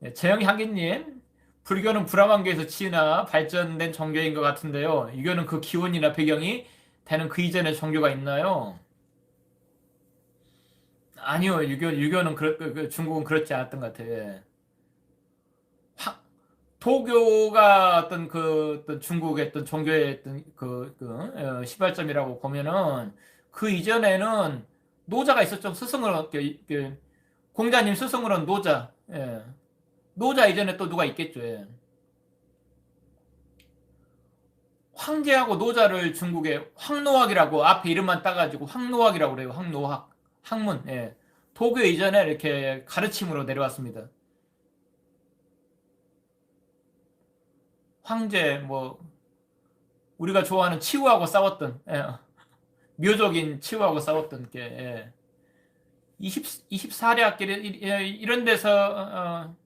네, 재영이 한기님, 불교는 브라만교에서 치나 발전된 종교인 것 같은데요. 유교는 그 기원이나 배경이 되는 그 이전의 종교가 있나요? 아니요, 유교, 유교는 그렇, 그, 그 중국은 그렇지 않았던 것 같아요. 예. 화- 도교가 어떤 그 어떤 중국의 어떤 종교의 어떤 그, 그 어, 시발점이라고 보면은 그 이전에는 노자가 있었죠. 스승으로 이렇게 공자님 스승으로는 노자. 예. 노자 이전에 또 누가 있겠죠. 예. 황제하고 노자를 중국에 황노학이라고 앞에 이름만 따가지고 황노학이라고 그래요. 황노학. 학문. 예. 도교 이전에 이렇게 가르침으로 내려왔습니다. 황제 뭐 우리가 좋아하는 치우하고 싸웠던 예. 묘족인 치우하고 싸웠던 게 예. 20 24략 이런 데서 어,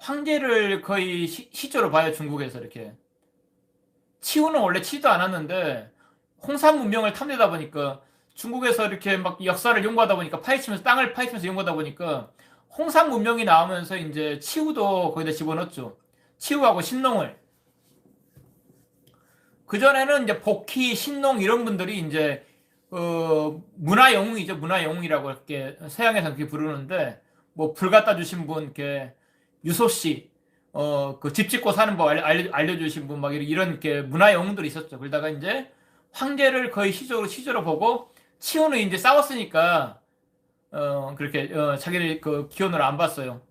황제를 거의 시, 시조로 봐요 중국에서 이렇게 치우는 원래 치지도 않았는데 홍산 문명을 탐내다 보니까 중국에서 이렇게 막 역사를 연구하다 보니까 파헤치면서 땅을 파헤치면서 연구하다 보니까 홍산 문명이 나오면서 이제 치우도 거기다 집어넣었죠. 치우하고 신농을 그 전에는 이제 복희, 신농 이런 분들이 이제 어, 문화 영웅이죠. 문화 영웅이라고 이렇게 서양에서 그렇게 부르는데 뭐 불 갖다 주신 분 이렇게 유소 씨, 어, 그 집 짓고 사는 법 알려, 알려주신 분 막 이런 이렇게 문화 영웅들이 있었죠. 그러다가 이제 황제를 거의 시조로 시조로 보고 치우는 이제 싸웠으니까 어, 그렇게 어, 자기를 그 기원으로 안 봤어요.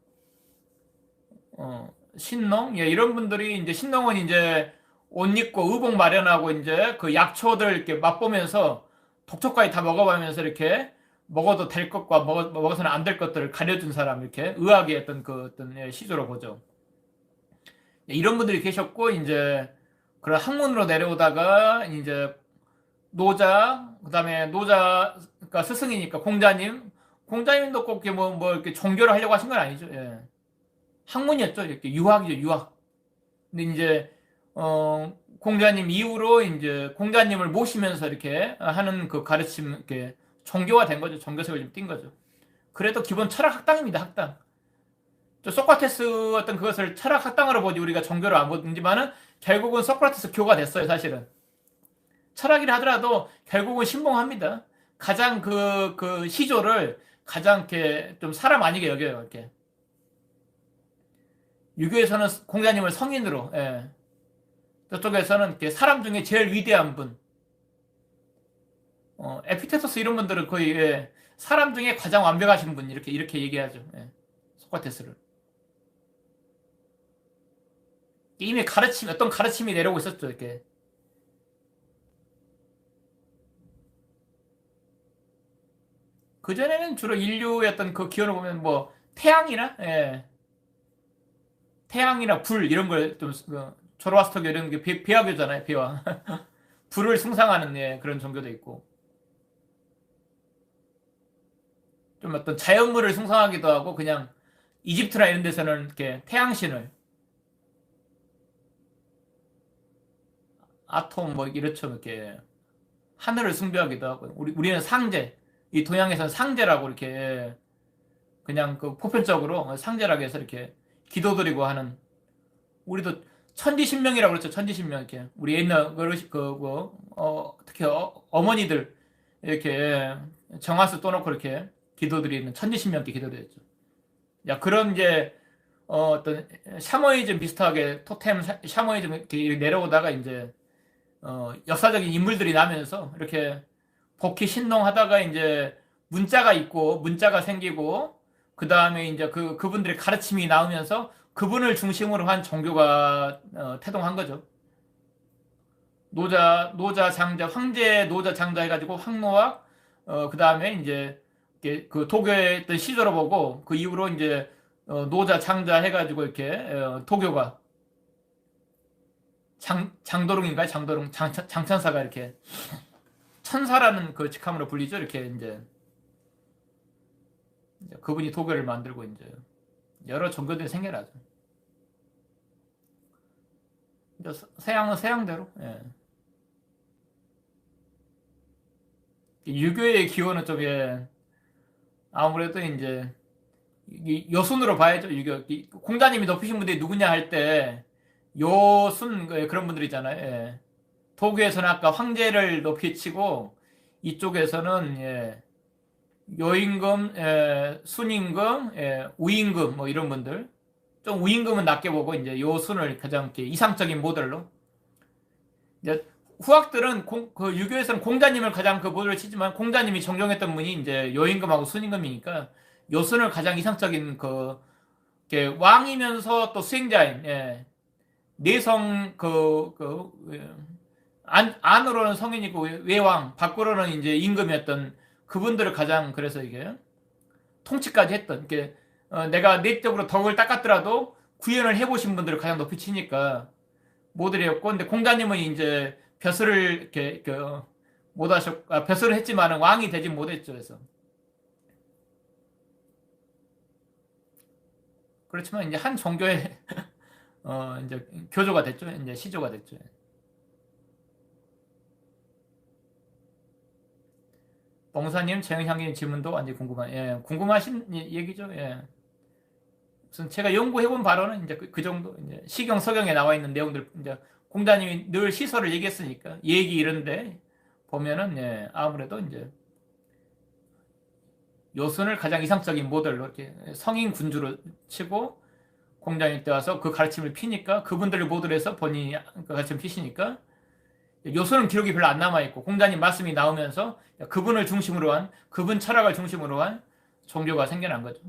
어, 신농, 예, 이런 분들이 이제 신농은 이제 옷 입고 의복 마련하고 이제 그 약초들 이렇게 맛보면서 독초까지 다 먹어보면서 이렇게 먹어도 될 것과 먹어, 먹어 서는 안 될 것들을 가려준 사람 이렇게 의학의 어떤 그 어떤 예, 시조로 보죠. 예, 이런 분들이 계셨고 이제 그런 학문으로 내려오다가 이제 노자 그다음에 노자가 스승이니까 공자님 공자님도 꼭 이렇게 뭐, 뭐 이렇게 종교를 하려고 하신 건 아니죠. 예. 학문이었죠. 이렇게 유학이죠, 유학. 근데 이제 어 공자님 이후로 이제 공자님을 모시면서 이렇게 하는 그 가르침 이렇게 종교화 된 거죠. 종교색을 좀 띈 거죠. 그래도 기본 철학 학당입니다. 학당. 저 소크라테스 어떤 그것을 철학 학당으로 보지 우리가 종교로 안 보지만은 결국은 소크라테스 교가 됐어요. 사실은. 철학이라 하더라도 결국은 신봉합니다. 가장 그, 그 시조를 가장 이렇게 좀 사람 아니게 여겨요. 이렇게. 유교에서는 공자님을 성인으로, 예. 저쪽에서는 이렇게 사람 중에 제일 위대한 분. 어, 에피테토스 이런 분들은 거의 예, 사람 중에 가장 완벽하신 분 이렇게 이렇게 얘기하죠. 예, 소크라테스를. 이미 가르침 어떤 가르침이 내려오고 있었죠. 이렇게 그 전에는 주로 어떤 그 기원을 보면 뭐 태양이나 예. 태양이나 불 이런 걸좀 그, 조로아스터교 이런 게 비, 비화교잖아요. 비화. 불을 숭상하는 예, 그런 종교도 있고 좀 어떤 자연물을 숭상하기도 하고 그냥 이집트나 이런 데서는 이렇게 태양신을 아톰 뭐 이렇죠. 이렇게 하늘을 숭배하기도 하고 우리 우리는 상제 이 동양에서는 상제라고 이렇게 그냥 그 보편적으로 상제라고 해서 이렇게 기도드리고 하는 우리도 천지신명이라고 그랬죠. 천지신명 이렇게 우리 옛날 어르신 그, 그 어, 특히 어, 어머니들 이렇게 정화수 떠놓고 이렇게 기도드리는 천지신명께 기도드렸죠. 야 그런 이제 어, 어떤 샤머니즘 비슷하게 토템 샤머니즘 내려오다가 이제 어, 역사적인 인물들이 나면서 이렇게 복희 신농하다가 이제 문자가 있고 문자가 생기고 그 다음에 이제 그 그분들의 가르침이 나오면서 그분을 중심으로 한 종교가 어, 태동한 거죠. 노자 노자 장자 황제 노자 장자 해가지고 황노학 어, 그 다음에 이제 그 도교의 어떤 시조로 보고 그 이후로 이제 어, 노자 장자 해가지고 이렇게 어, 도교가 장 장도롱인가요? 장도롱 장, 장천사가 이렇게 천사라는 그 직함으로 불리죠. 이렇게 이제 그분이 도교를 만들고 이제 여러 종교들이 생겨나죠. 서양은 서양대로. 예. 유교의 기원은 좀 예, 아무래도 이제 이 요순으로 봐야죠. 이 공자님이 높이신 분들이 누구냐 할때 요순 그 그런 분들이잖아요. 예. 도교에서는 아까 황제를 높이 치고 이쪽에서는 예, 요임금, 예, 순임금, 예, 우임금 뭐 이런 분들 좀 우임금은 낮게 보고 이제 요순을 가장 이상적인 모델로 이제 후학들은 공, 그 유교에서는 공자님을 가장 그 모델로 치지만 공자님이 정정했던 분이 이제 요임금하고 순임금이니까 요순을 가장 이상적인 그 왕이면서 또 수행자인 예, 내성 그, 그 예, 안, 안으로는 성인이고 외- 외왕 밖으로는 이제 임금이었던 그분들을 가장 그래서 이게 통치까지 했던 이게 어, 내가 내적으로 덕을 닦았더라도 구현을 해보신 분들을 가장 높이 치니까 모델이었고 근데 공자님은 이제 벼슬을 이렇게 그 못 하셨 아, 벼슬을 했지만은 왕이 되진 못했죠 그래서 그렇지만 이제 한 종교의 어 이제 교조가 됐죠 이제 시조가 됐죠. 봉사님, 재영향님 질문도 완전 궁금한, 예, 궁금하신 예- 얘기죠. 예. 우선 제가 연구해본 바로는 이제 그, 그 정도, 이제 시경, 서경에 나와 있는 내용들, 이제 공자님이 늘 시설을 얘기했으니까, 얘기 이런데 보면은, 예, 아무래도 이제 요순을 가장 이상적인 모델로 이렇게 성인 군주로 치고 공자님 때 와서 그 가르침을 피니까 그분들을 모델로 해서 본인이 그 가르침을 피시니까 요소는 기록이 별로 안 남아있고 공자님 말씀이 나오면서 그분을 중심으로 한 그분 철학을 중심으로 한 종교가 생겨난 거죠.